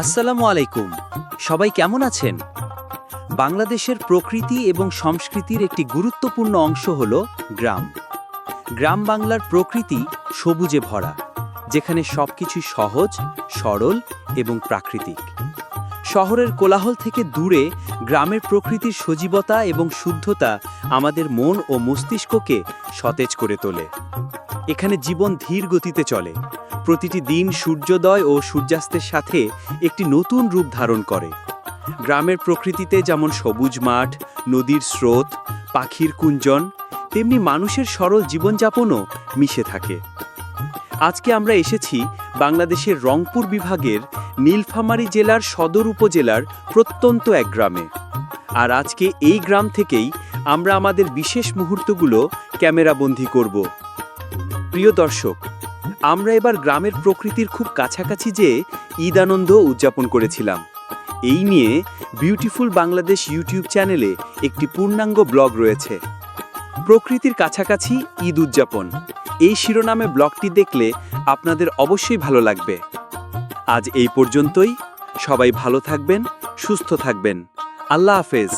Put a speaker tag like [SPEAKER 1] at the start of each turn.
[SPEAKER 1] আসসালামু আলাইকুম। সবাই কেমন আছেন? বাংলাদেশের প্রকৃতি এবং সংস্কৃতির একটি গুরুত্বপূর্ণ অংশ হল গ্রাম। গ্রাম বাংলার প্রকৃতি সবুজে ভরা, যেখানে সবকিছু সহজ, সরল এবং প্রাকৃতিক। শহরের কোলাহল থেকে দূরে গ্রামের প্রকৃতির সজীবতা এবং শুদ্ধতা আমাদের মন ও মস্তিষ্ককে সতেজ করে তোলে। এখানে জীবন ধীর গতিতে চলে। প্রতিটি দিন সূর্যোদয় ও সূর্যাস্তের সাথে একটি নতুন রূপ ধারণ করে। গ্রামের প্রকৃতিতে যেমন সবুজ মাঠ, নদীর স্রোত, পাখির কুঞ্জন, তেমনি মানুষের সরল জীবনযাপনও মিশে থাকে। আজকে আমরা এসেছি বাংলাদেশের রংপুর বিভাগের নীলফামারী জেলার সদর উপজেলার প্রত্যন্ত এক গ্রামে। আর আজকে এই গ্রাম থেকেই আমরা আমাদের বিশেষ মুহূর্তগুলো ক্যামেরাবন্দি করব। প্রিয় দর্শক, আমরা এবার গ্রামের প্রকৃতির খুব কাছাকাছি যে ঈদ আনন্দ উদযাপন করেছিলাম। এই নিয়ে বিউটিফুল বাংলাদেশ ইউটিউব চ্যানেলে একটি পূর্ণাঙ্গ ব্লগ রয়েছে। প্রকৃতির কাছাকাছি ঈদ উদযাপন। এই শিরোনামে ব্লগটি দেখলে আপনাদের অবশ্যই ভালো লাগবে। আজ এই পর্যন্তই। সবাই ভালো থাকবেন, সুস্থ থাকবেন। আল্লাহ হাফেজ।